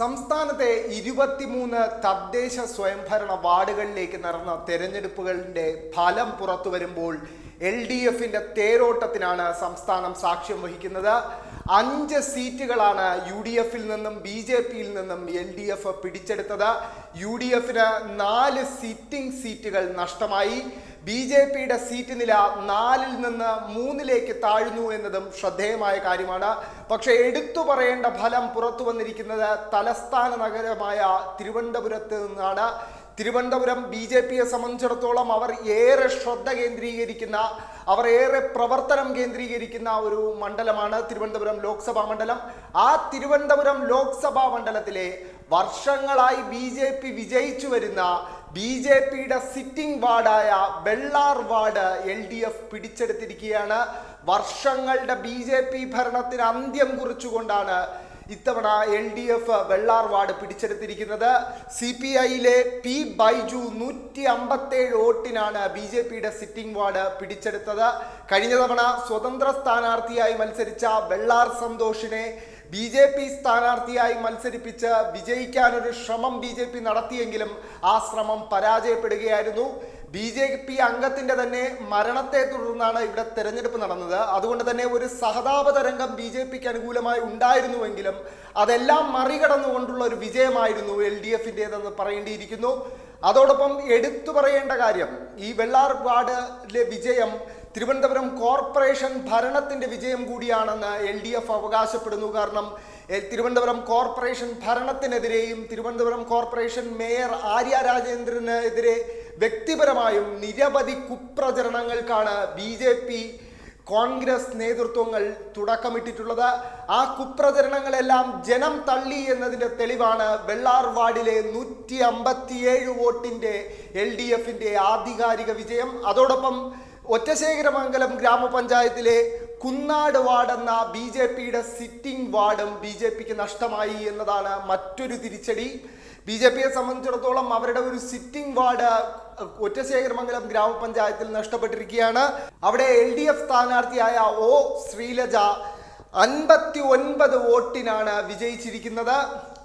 സംസ്ഥാനത്തെ ഇരുപത്തിമൂന്ന് തദ്ദേശ സ്വയംഭരണ വാർഡുകളിലേക്ക് നടന്ന തെരഞ്ഞെടുപ്പുകളുടെ ഫലം പുറത്തു വരുമ്പോൾ എൽ ഡി എഫിന്റെ തേരോട്ടത്തിനാണ് സംസ്ഥാനം സാക്ഷ്യം വഹിക്കുന്നത്. അഞ്ച് സീറ്റുകളാണ് യു ഡി എഫിൽ നിന്നും ബി ജെ പിയിൽ നിന്നും എൽ ഡി എഫ് പിടിച്ചെടുത്തത്. യു ഡി എഫിന് നാല് സിറ്റിംഗ് സീറ്റുകൾ നഷ്ടമായി. ബി ജെ പിയുടെ സീറ്റ് നില നാലിൽ നിന്ന് മൂന്നിലേക്ക് താഴ്ന്നു എന്നതും ശ്രദ്ധേയമായ കാര്യമാണ്. പക്ഷെ എടുത്തു പറയേണ്ട ഫലം പുറത്തു വന്നിരിക്കുന്നത് തലസ്ഥാന നഗരമായ തിരുവനന്തപുരത്ത് നിന്നാണ്. തിരുവനന്തപുരം ബി ജെ പിയെ സംബന്ധിച്ചിടത്തോളം അവർ ഏറെ ശ്രദ്ധ കേന്ദ്രീകരിക്കുന്ന അവർ ഏറെ പ്രവർത്തനം കേന്ദ്രീകരിക്കുന്ന ഒരു മണ്ഡലമാണ് തിരുവനന്തപുരം ലോക്സഭാ മണ്ഡലം. ആ തിരുവനന്തപുരം ലോക്സഭാ മണ്ഡലത്തിലെ വർഷങ്ങളായി ബി ജെ പി വിജയിച്ചു വരുന്ന ബി ജെ പിയുടെ sitting വാർഡായ Vellar ward L D F പിടിച്ചെടുത്തിരിക്കുകയാണ്. വർഷങ്ങളുടെ ബി ജെ പി ഭരണത്തിന് അന്ത്യം കുറിച്ചുകൊണ്ടാണ് ഇത്തവണ L D F Vellar ward പിടിച്ചെടുത്തിരിക്കുന്നത്. C P ഐയിലെ പി ബൈജു നൂറ്റി അമ്പത്തേഴ് വോട്ടിനാണ് ബി ജെ പിയുടെ സിറ്റിംഗ് വാർഡ് പിടിച്ചെടുത്തത്. കഴിഞ്ഞ തവണ സ്വതന്ത്ര സ്ഥാനാർത്ഥിയായി മത്സരിച്ച വെള്ളാർ സന്തോഷിനെ ബി ജെ പി സ്ഥാനാർത്ഥിയായി മത്സരിപ്പിച്ച് വിജയിക്കാനൊരു ശ്രമം ബി ജെ പി നടത്തിയെങ്കിലും ആ ശ്രമം പരാജയപ്പെടുകയായിരുന്നു. ബി ജെ പി അംഗത്തിന്റെ തന്നെ മരണത്തെ തുടർന്നാണ് ഇവിടെ തെരഞ്ഞെടുപ്പ് നടന്നത്. അതുകൊണ്ട് തന്നെ ഒരു സഹതാപ തരംഗം ബി ജെ പിക്ക് അനുകൂലമായി ഉണ്ടായിരുന്നുവെങ്കിലും അതെല്ലാം മറികടന്നുകൊണ്ടുള്ള ഒരു വിജയമായിരുന്നു എൽ ഡി എഫിന്റെതെന്ന് പറയേണ്ടിയിരിക്കുന്നു. അതോടൊപ്പം എടുത്തു പറയേണ്ട കാര്യം ഈ വെള്ളാർ വാർഡിലെ വിജയം തിരുവനന്തപുരം കോർപ്പറേഷൻ ഭരണത്തിന്റെ വിജയം കൂടിയാണെന്ന് എൽ ഡി എഫ് അവകാശപ്പെടുന്നു. കാരണം തിരുവനന്തപുരം കോർപ്പറേഷൻ ഭരണത്തിനെതിരെയും തിരുവനന്തപുരം കോർപ്പറേഷൻ മേയർ ആര്യ രാജേന്ദ്രനെതിരെ വ്യക്തിപരമായും നിരവധി കുപ്രചരണങ്ങൾക്കാണ് ബി ജെ പി കോൺഗ്രസ് നേതൃത്വങ്ങൾ തുടക്കമിട്ടിട്ടുള്ളത്. ആ കുപ്രചരണങ്ങളെല്ലാം ജനം തള്ളി എന്നതിന്റെ തെളിവാണ് വെള്ളാർ വാർഡിലെ നൂറ്റി അമ്പത്തിയേഴ് വോട്ടിന്റെ എൽ ഡി എഫിന്റെ ആധികാരിക വിജയം. അതോടൊപ്പം ഒറ്റശേഖരമംഗലം ഗ്രാമപഞ്ചായത്തിലെ കുന്നാട് വാർഡെന്ന ബി ജെ പിയുടെ സിറ്റിംഗ് വാർഡും ബി ജെ പിക്ക് നഷ്ടമായി എന്നതാണ് മറ്റൊരു തിരിച്ചടി. ബി ജെ പിയെ സംബന്ധിച്ചിടത്തോളം അവരുടെ ഒരു സിറ്റിംഗ് വാർഡ് ഒറ്റശേഖരമംഗലം ഗ്രാമപഞ്ചായത്തിൽ നഷ്ടപ്പെട്ടിരിക്കുകയാണ്. അവിടെ എൽ ഡി എഫ് സ്ഥാനാർത്ഥിയായ ഒ ശ്രീലജ അൻപത്തി ഒൻപത് വോട്ടിനാണ് വിജയിച്ചിരിക്കുന്നത്.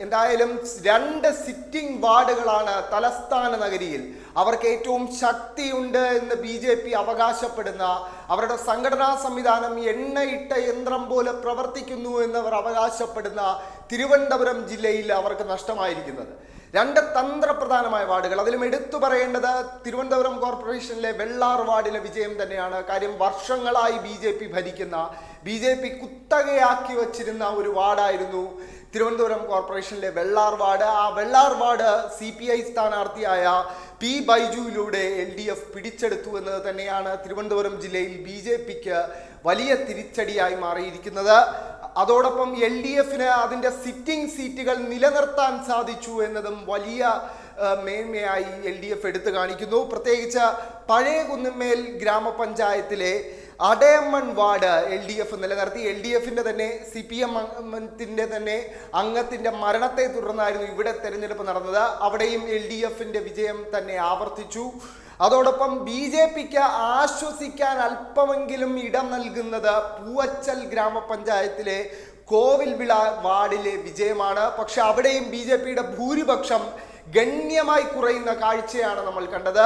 എന്തായാലും രണ്ട് സിറ്റിംഗ് വാർഡുകളാണ് തലസ്ഥാന നഗരിയിൽ. അവർക്ക് ഏറ്റവും ശക്തിയുണ്ട് എന്ന് ബി ജെ പി അവകാശപ്പെടുന്ന അവരുടെ സംഘടനാ സംവിധാനം എണ്ണയിട്ട യന്ത്രം പോലെ പ്രവർത്തിക്കുന്നു എന്നവർ അവകാശപ്പെടുന്ന തിരുവനന്തപുരം ജില്ലയിൽ അവർക്ക് നഷ്ടമായിരിക്കുന്നത്. രണ്ട് തന്ത്രപ്രധാനമായ വാർഡുകൾ. അതിലും എടുത്തു പറയേണ്ടത് തിരുവനന്തപുരം കോർപ്പറേഷനിലെ വെള്ളാർ വാർഡിലെ വിജയം തന്നെയാണ്. കാര്യം വർഷങ്ങളായി ബി ജെ പി ഭരിക്കുന്ന ബി ജെ പി കുത്തകയാക്കി വച്ചിരുന്ന ഒരു വാർഡായിരുന്നു തിരുവനന്തപുരം കോർപ്പറേഷനിലെ വെള്ളാർ വാർഡ്. ആ Vellar ward C P I സ്ഥാനാർത്ഥിയായ P ബൈജുവിലൂടെ എൽ ഡി എഫ് പിടിച്ചെടുത്തു എന്നത് തന്നെയാണ് തിരുവനന്തപുരം ജില്ലയിൽ ബി ജെ പിക്ക് വലിയ തിരിച്ചടിയായി മാറിയിരിക്കുന്നത്. അതോടൊപ്പം എൽ ഡി എഫിന് അതിന്റെ സിറ്റിംഗ് സീറ്റുകൾ നിലനിർത്താൻ സാധിച്ചു എന്നതും വലിയ മേന്മയായി എൽ ഡി എഫ് എടുത്തു കാണിക്കുന്നു. പ്രത്യേകിച്ച് പഴയ കുന്നുമേൽ ഗ്രാമപഞ്ചായത്തിലെ Adayamon ward L D F നിലനിർത്തി. എൽ ഡി എഫിന്റെ തന്നെ സി പി എം അംഗത്തിന്റെ തന്നെ അംഗത്തിന്റെ മരണത്തെ തുടർന്നായിരുന്നു ഇവിടെ തെരഞ്ഞെടുപ്പ് നടന്നത്. അവിടെയും എൽ ഡി എഫിന്റെ വിജയം തന്നെ ആവർത്തിച്ചു. അതോടൊപ്പം ബി ജെ പിക്ക് ആശ്വസിക്കാൻ അല്പമെങ്കിലും ഇടം നൽകുന്നത് പൂവച്ചൽ ഗ്രാമപഞ്ചായത്തിലെ കോവിൽവിള വാർഡിലെ വിജയമാണ്. പക്ഷെ അവിടെയും ബി ഭൂരിപക്ഷം ഗണ്യമായി കുറയുന്ന കാഴ്ചയാണ് നമ്മൾ കണ്ടത്.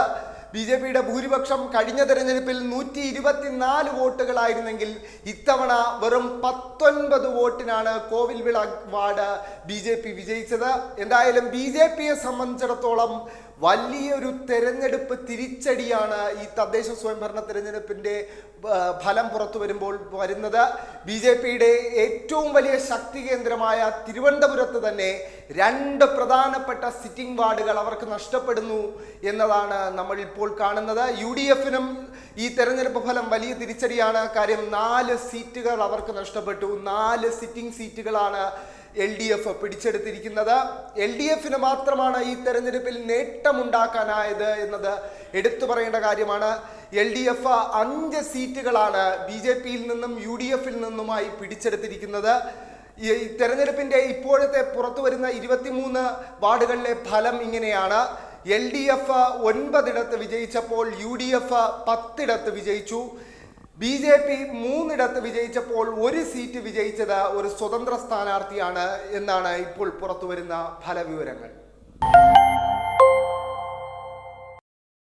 ബി ജെ പിയുടെ ഭൂരിപക്ഷം കഴിഞ്ഞ തെരഞ്ഞെടുപ്പിൽ നൂറ്റി ഇരുപത്തിനാല് വോട്ടുകളായിരുന്നെങ്കിൽ ഇത്തവണ വെറും പത്തൊൻപത് വോട്ടിനാണ് Kovilvila ward B J P വിജയിച്ചത്. എന്തായാലും ബി ജെ പിയെ സംബന്ധിച്ചിടത്തോളം വലിയൊരു തെരഞ്ഞെടുപ്പ് തിരിച്ചടിയാണ് ഈ തദ്ദേശ സ്വയംഭരണ തെരഞ്ഞെടുപ്പിന്റെ ഫലം പുറത്തു വരുമ്പോൾ വരുന്നത്. ബി ജെ പിയുടെ ഏറ്റവും വലിയ ശക്തി കേന്ദ്രമായ തിരുവനന്തപുരത്ത് തന്നെ രണ്ട് പ്രധാനപ്പെട്ട സിറ്റിംഗ് വാർഡുകൾ അവർക്ക് നഷ്ടപ്പെടുന്നു എന്നതാണ് നമ്മൾ ഇപ്പോൾ കാണുന്നത് യു ഡി എഫിനും ഈ തെരഞ്ഞെടുപ്പ് ഫലം വലിയ തിരിച്ചടിയാണ്. കാര്യം നാല് സീറ്റുകൾ അവർക്ക് നഷ്ടപ്പെട്ടു. നാല് സിറ്റിംഗ് സീറ്റുകളാണ് എൽ ഡി എഫ് പിടിച്ചെടുത്തിരിക്കുന്നത്. എൽ ഡി എഫിന് മാത്രമാണ് ഈ തെരഞ്ഞെടുപ്പിൽ നേട്ടമുണ്ടാക്കാനായത് എന്നത് എടുത്തു പറയേണ്ട കാര്യമാണ്. എൽ ഡി എഫ് അഞ്ച് സീറ്റുകളാണ് ബി ജെ പിയിൽ നിന്നും യു ഡി എഫിൽ നിന്നുമായി പിടിച്ചെടുത്തിരിക്കുന്നത്. ഈ തെരഞ്ഞെടുപ്പിന്റെ ഇപ്പോഴത്തെ പുറത്തു വരുന്ന ഇരുപത്തിമൂന്ന് വാർഡുകളിലെ ഫലം ഇങ്ങനെയാണ്. എൽ ഡി എഫ് ഒൻപതിടത്ത് വിജയിച്ചപ്പോൾ യു ഡി എഫ് പത്തിടത്ത് വിജയിച്ചു. ബി ജെ പി മൂന്നിടത്ത് വിജയിച്ചപ്പോൾ ഒരു സീറ്റ് വിജയിച്ചത് ഒരു സ്വതന്ത്ര സ്ഥാനാർത്ഥിയാണ് എന്നാണ് ഇപ്പോൾ പുറത്തുവരുന്ന ഫലവിവരങ്ങൾ.